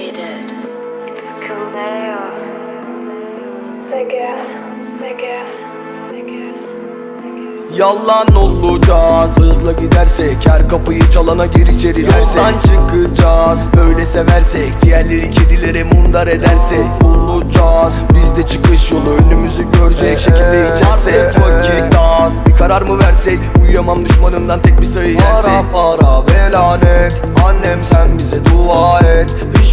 faded. Sıkılıyor. Seger, seger, seger. Yalan olacağız Hızla gidersek her kapıyı çalana gir içeri dersek Yoldan çıkacağız Öyle seversek Ciğerleri kedilere mundar edersek Olacağız Bizde çıkış yolu önümüzü görecek ee, Şekilde içersek Vakit az Bir karar mı versek Uyuyamam düşmanımdan tek bir sayı yersek Para para ve lanet Annem sen bize dua et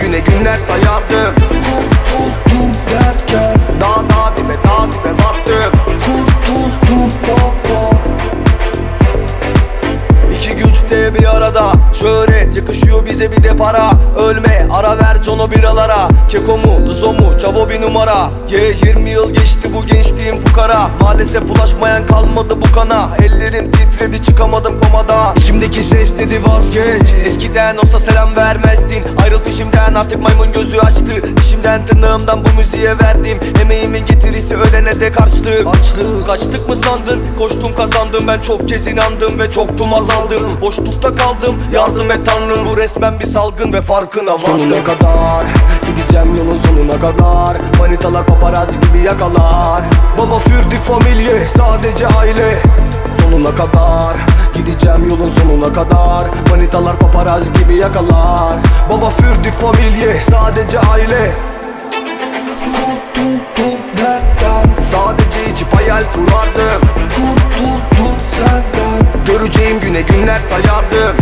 güne günler sayardım Kurtuldum derken. Dağ dağ dibe dağ dibe battım. Kurtuldum baba. İki güç bir arada. Şöhret yakışıyor bize bir de para. Ölme ara ver Jono biralara. Keko mu Duzo mu Çavo bir numara. Ye 20 yıl geçti bu gençliğim fukara. Maalesef ulaşmayan kalmadı bu kana. Ellerim titredi çıkamadım komadan İçimdeki ses dedi vazgeç. Eskiden olsa selam vermezdin. Ayrıl dişimden artık maymun gözü açtı. Dişimden tırnağımdan bu müziğe verdim. Emeğimin getirisi ölene de karşılık Açlık Kaçtık mı sandın? Koştum kazandım. Ben çok kez inandım ve çoktum azaldım Boşlukta kaldım. Yardım et tanrım Bu resmen bir salgın ve farkına vardım. Sonuna kadar gideceğim yolun sonuna kadar. Manitalar paparazzi gibi yakalar. Baba fürdü familye sadece aile. Sonuna kadar Gideceğim yolun sonuna kadar. Manitalar paparazzi gibi yakalar. Baba fürdü familye sadece aile. Sadece içip hayal kurardım günler sayardım